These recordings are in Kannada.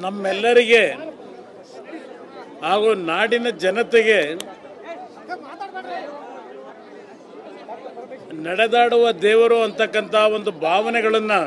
ನಮ್ಮೆಲ್ಲರಿಗೆ ಹಾಗೂ ನಾಡಿನ ಜನತೆಗೆ ನಡೆದಾಡುವ ದೇವರು ಅಂತಕ್ಕಂಥ ಒಂದು ಭಾವನೆಗಳನ್ನು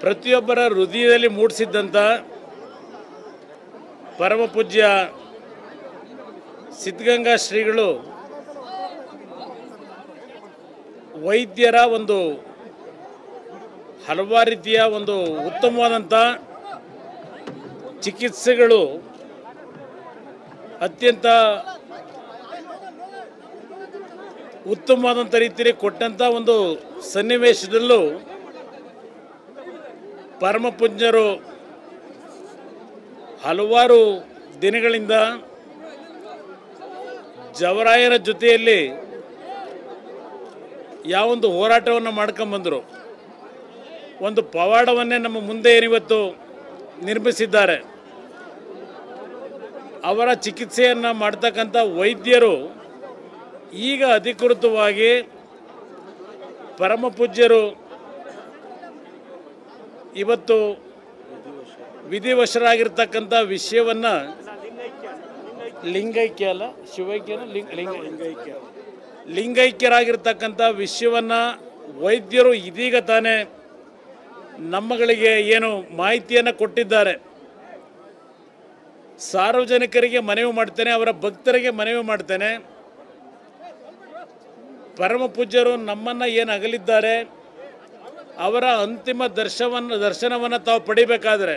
ಪ್ರತಿಯೊಬ್ಬರ ಹೃದಯದಲ್ಲಿ ಮೂಡಿಸಿದ್ದಂಥ ಪರಮ ಪೂಜ್ಯ ಸಿದ್ಧಗಂಗಾ ಶ್ರೀಗಳು ವೈದ್ಯರ ಒಂದು ಹಲವಾರು ರೀತಿಯ ಒಂದು ಉತ್ತಮವಾದಂಥ ಚಿಕಿತ್ಸೆಗಳು ಅತ್ಯಂತ ಉತ್ತಮವಾದಂಥ ರೀತಿಯಲ್ಲಿ ಕೊಟ್ಟಂಥ ಒಂದು ಸನ್ನಿವೇಶದಲ್ಲೂ ಪರಮ ಪುಂಜರು ಹಲವಾರು ದಿನಗಳಿಂದ ಜವರಾಯರ ಜೊತೆಯಲ್ಲಿ ಯಾವೊಂದು ಹೋರಾಟವನ್ನು ಮಾಡ್ಕೊಂಬಂದರು. ಒಂದು ಪವಾಡವನ್ನೇ ನಮ್ಮ ಮುಂದೆ ಇವತ್ತು ನಿರ್ಮಿಸಿದ್ದಾರೆ. ಅವರ ಚಿಕಿತ್ಸೆಯನ್ನು ಮಾಡ್ತಕ್ಕಂಥ ವೈದ್ಯರು ಈಗ ಅಧಿಕೃತವಾಗಿ ಪರಮ ಪೂಜ್ಯರು ಇವತ್ತು ವಿಧಿವಶರಾಗಿರ್ತಕ್ಕಂಥ ವಿಷಯವನ್ನು ಲಿಂಗೈಕ್ಯ ಅಲ್ಲ ಶಿವೈಕ್ಯನ ಲಿಂಗ ಲಿಂಗ ಲಿಂಗೈಕ್ಯ ಲಿಂಗೈಕ್ಯರಾಗಿರ್ತಕ್ಕಂಥ ವಿಷಯವನ್ನು ವೈದ್ಯರು ಇದೀಗ ತಾನೇ ನಮ್ಮಗಳಿಗೆ ಏನು ಮಾಹಿತಿಯನ್ನು ಕೊಟ್ಟಿದ್ದಾರೆ. ಸಾರ್ವಜನಿಕರಿಗೆ ಮನವಿ ಮಾಡ್ತೇನೆ, ಅವರ ಭಕ್ತರಿಗೆ ಮನವಿ ಮಾಡ್ತೇನೆ. ಪರಮ ಪೂಜ್ಯರು ನಮ್ಮನ್ನು ಏನು ಅಗಲಿದ್ದಾರೆ, ಅವರ ಅಂತಿಮ ದರ್ಶವನ್ನು, ದರ್ಶನವನ್ನು ತಾವು ಪಡಿಬೇಕಾದರೆ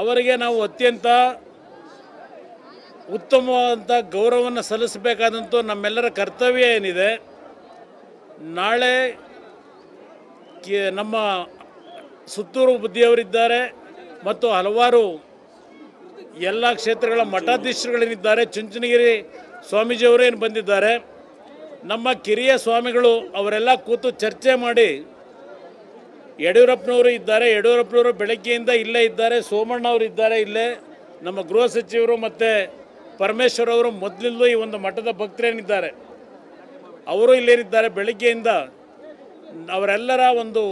ಅವರಿಗೆ ನಾವು ಅತ್ಯಂತ ಉತ್ತಮವಾದಂಥ ಗೌರವವನ್ನು ಸಲ್ಲಿಸಬೇಕಾದಂಥ ನಮ್ಮೆಲ್ಲರ ಕರ್ತವ್ಯ ಏನಿದೆ. ನಾಳೆ ನಮ್ಮ ಸುತ್ತೂರು ಬುದ್ಧಿಯವರಿದ್ದಾರೆ ಮತ್ತು ಹಲವಾರು ಎಲ್ಲ ಕ್ಷೇತ್ರಗಳ ಮಠಾಧೀಶರುಗಳೇನಿದ್ದಾರೆ, ಚುಂಚನಗಿರಿ ಸ್ವಾಮೀಜಿಯವರೇನು ಬಂದಿದ್ದಾರೆ, ನಮ್ಮ ಕಿರಿಯ ಸ್ವಾಮಿಗಳು ಅವರೆಲ್ಲ ಕೂತು ಚರ್ಚೆ ಮಾಡಿ ಯಡಿಯೂರಪ್ಪನವರು ಇದ್ದಾರೆ, ಯಡಿಯೂರಪ್ಪನವರು ಬೆಳಗ್ಗೆಯಿಂದ ಇಲ್ಲೇ ಇದ್ದಾರೆ, ಸೋಮಣ್ಣ ಅವರು ಇದ್ದಾರೆ ಇಲ್ಲೇ, ನಮ್ಮ ಗೃಹ ಸಚಿವರು ಮತ್ತು ಪರಮೇಶ್ವರ್ ಅವರು ಮೊದಲಿಂದಲೂ ಈ ಒಂದು ಮಠದ ಭಕ್ತರೇನಿದ್ದಾರೆ, ಅವರು ಇಲ್ಲೇನಿದ್ದಾರೆ, ಬೆಳಗ್ಗೆಯಿಂದ ಅವರೆಲ್ಲರ ಒಂದು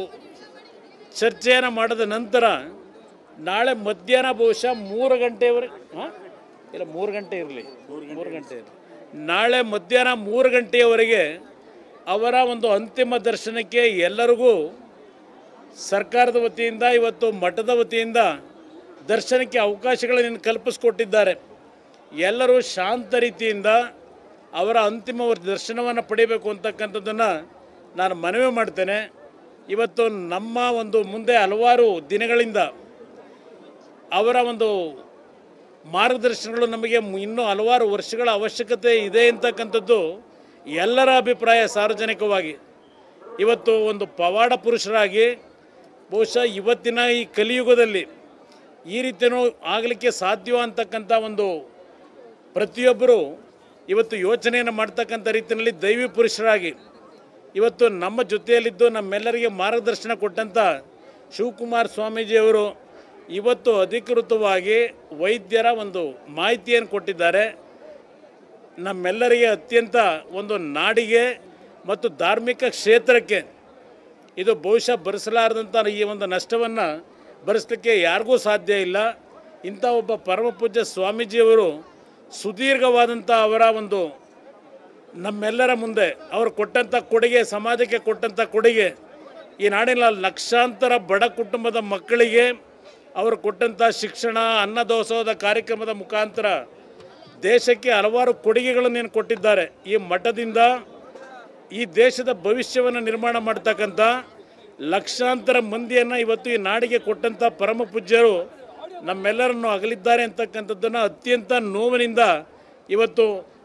ಚರ್ಚೆಯನ್ನು ಮಾಡಿದ ನಂತರ ನಾಳೆ ಮಧ್ಯಾಹ್ನ ಬಹುಶಃ ಮೂರು ಗಂಟೆವರೆಗೆ ಹಾಂ? ಇಲ್ಲ ಮೂರು ಗಂಟೆ ಇರಲಿ. ಮೂರು ಗಂಟೆ ಇರಲಿ. ನಾಳೆ ಮಧ್ಯಾಹ್ನ ಮೂರು ಗಂಟೆಯವರೆಗೆ ಅವರ ಒಂದು ಅಂತಿಮ ದರ್ಶನಕ್ಕೆ ಎಲ್ಲರಿಗೂ ಸರ್ಕಾರದ ವತಿಯಿಂದ ಇವತ್ತು ಮಠದ ವತಿಯಿಂದ ದರ್ಶನಕ್ಕೆ ಅವಕಾಶಗಳನ್ನು ಕಲ್ಪಿಸ್ಕೊಟ್ಟಿದ್ದಾರೆ. ಎಲ್ಲರೂ ಶಾಂತ ರೀತಿಯಿಂದ ಅವರ ಅಂತಿಮ ದರ್ಶನವನ್ನು ಪಡೆಯಬೇಕು ಅಂತಕ್ಕಂಥದ್ದನ್ನು ನಾನು ಮನವಿ ಮಾಡ್ತೇನೆ. ಇವತ್ತು ನಮ್ಮ ಒಂದು ಮುಂದೆ ಹಲವಾರು ದಿನಗಳಿಂದ ಅವರ ಒಂದು ಮಾರ್ಗದರ್ಶನಗಳು ನಮಗೆ ಇನ್ನೂ ಹಲವಾರು ವರ್ಷಗಳ ಅವಶ್ಯಕತೆ ಇದೆ ಅಂತಕ್ಕಂಥದ್ದು ಎಲ್ಲರ ಅಭಿಪ್ರಾಯ ಸಾರ್ವಜನಿಕವಾಗಿ. ಇವತ್ತು ಒಂದು ಪವಾಡ ಪುರುಷರಾಗಿ ಬಹುಶಃ ಇವತ್ತಿನ ಈ ಕಲಿಯುಗದಲ್ಲಿ ಈ ರೀತಿಯೂ ಆಗಲಿಕ್ಕೆ ಸಾಧ್ಯ ಅಂತಕ್ಕಂಥ ಒಂದು ಪ್ರತಿಯೊಬ್ಬರು ಇವತ್ತು ಯೋಚನೆಯನ್ನು ಮಾಡ್ತಕ್ಕಂಥ ರೀತಿಯಲ್ಲಿ ದೈವಿ ಪುರುಷರಾಗಿ ಇವತ್ತು ನಮ್ಮ ಜೊತೆಯಲ್ಲಿದ್ದು ನಮ್ಮೆಲ್ಲರಿಗೆ ಮಾರ್ಗದರ್ಶನ ಕೊಟ್ಟಂಥ ಶಿವಕುಮಾರ್ ಸ್ವಾಮೀಜಿಯವರು ಇವತ್ತು ಅಧಿಕೃತವಾಗಿ ವೈದ್ಯರ ಒಂದು ಮಾಹಿತಿಯನ್ನು ಕೊಟ್ಟಿದ್ದಾರೆ. ನಮ್ಮೆಲ್ಲರಿಗೆ ಅತ್ಯಂತ ಒಂದು ನಾಡಿಗೆ ಮತ್ತು ಧಾರ್ಮಿಕ ಕ್ಷೇತ್ರಕ್ಕೆ ಇದು ಬಹುಶಃ ಭರಿಸಲಾರದಂಥ ಈ ಒಂದು ನಷ್ಟವನ್ನು ಭರಿಸಲಿಕ್ಕೆ ಯಾರಿಗೂ ಸಾಧ್ಯ ಇಲ್ಲ. ಇಂಥ ಒಬ್ಬ ಪರಮಪೂಜ್ಯ ಸ್ವಾಮೀಜಿಯವರು ಸುದೀರ್ಘವಾದಂಥ ಅವರ ಒಂದು ನಮ್ಮೆಲ್ಲರ ಮುಂದೆ ಅವರು ಕೊಟ್ಟಂಥ ಕೊಡುಗೆ, ಸಮಾಜಕ್ಕೆ ಕೊಟ್ಟಂಥ ಕೊಡುಗೆ, ಈ ನಾಡಿನ ಲಕ್ಷಾಂತರ ಬಡ ಕುಟುಂಬದ ಮಕ್ಕಳಿಗೆ ಅವರು ಕೊಟ್ಟಂಥ ಶಿಕ್ಷಣ ಅನ್ನದಾಸೋಹದ ಕಾರ್ಯಕ್ರಮದ ಮುಖಾಂತರ ದೇಶಕ್ಕೆ ಹಲವಾರು ಕೊಡುಗೆಗಳನ್ನು ಕೊಟ್ಟಿದ್ದಾರೆ. ಈ ಮಠದಿಂದ ಈ ದೇಶದ ಭವಿಷ್ಯವನ್ನು ನಿರ್ಮಾಣ ಮಾಡ್ತಕ್ಕಂಥ ಲಕ್ಷಾಂತರ ಮಂದಿಯನ್ನು ಇವತ್ತು ಈ ನಾಡಿಗೆ ಕೊಟ್ಟಂಥ ಪರಮ ಪೂಜ್ಯರು ನಮ್ಮೆಲ್ಲರನ್ನು ಅಗಲಿದ್ದಾರೆ ಅಂತಕ್ಕಂಥದ್ದನ್ನು ಅತ್ಯಂತ ನೋವಿನಿಂದ ಇವತ್ತು